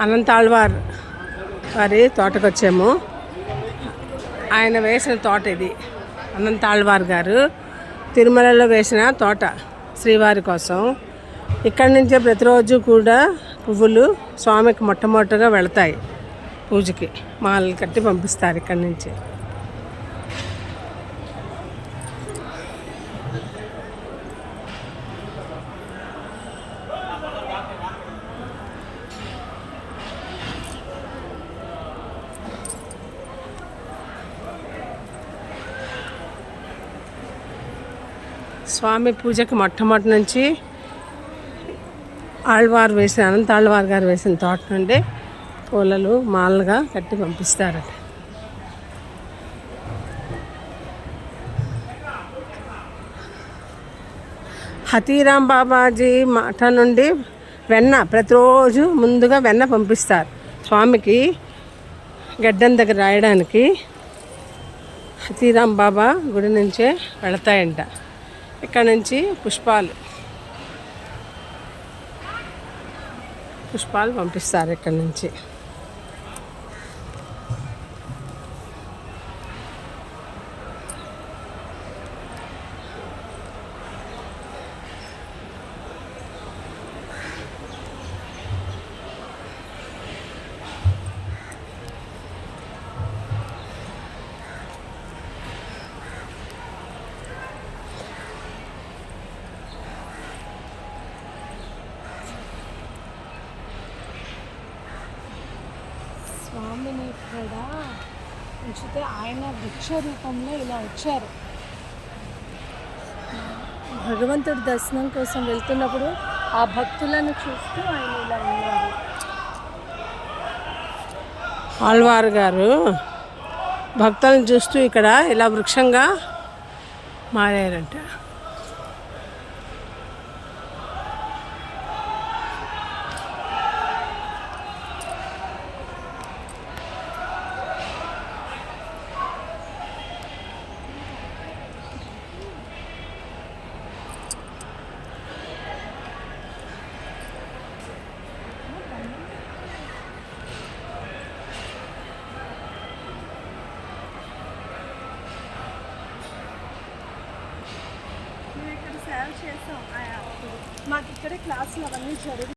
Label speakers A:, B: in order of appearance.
A: అనంతాళ్వార్ వారి తోటకు వచ్చాము ఆయన వేసిన తోట ఇది. అనంతాళ్వార్ గారు తిరుమలలో వేసిన తోట శ్రీవారి కోసం. ఇక్కడి నుంచే ప్రతిరోజు కూడా పువ్వులు స్వామికి మొట్టమొదటిగా వెళతాయి. పూజకి మాలలు కట్టి పంపిస్తారు ఇక్కడి నుంచి. స్వామి పూజకి మొట్టమొదటి నుంచి ఆళ్వారు వేసిన అనంత ఆళ్వారు గారు వేసిన తోట నుండి పూలలు మాలగా కట్టి పంపిస్తారట. హతీరాం బాబాజీ మాట నుండి వెన్న ప్రతిరోజు ముందుగా వెన్న పంపిస్తారు. స్వామికి గడ్డం దగ్గర రాయడానికి హతీరాం బాబా గుడి నుంచే వెళతాయంట. ఇక్కడ నుంచి పుష్పాలు. పుష్పాలు పంపిస్తారు ఇక్కడ నుంచి.
B: స్వామిని ఇక్కడ ఉంచితే ఆయన వృక్ష రూపంలో ఇలా వచ్చారు. భగవంతుడి దర్శనం కోసం వెళ్తున్నప్పుడు ఆ భక్తులను చూస్తూ ఆయన ఇలా ఉన్నారు.
A: ఆళ్వారు గారు భక్తులను చూస్తూ ఇక్కడ ఇలా వృక్షంగా మారారంట.
B: మేము చేసాం. మాకు ఇక్కడే క్లాసులు అవన్నీ జరుగుతాయి.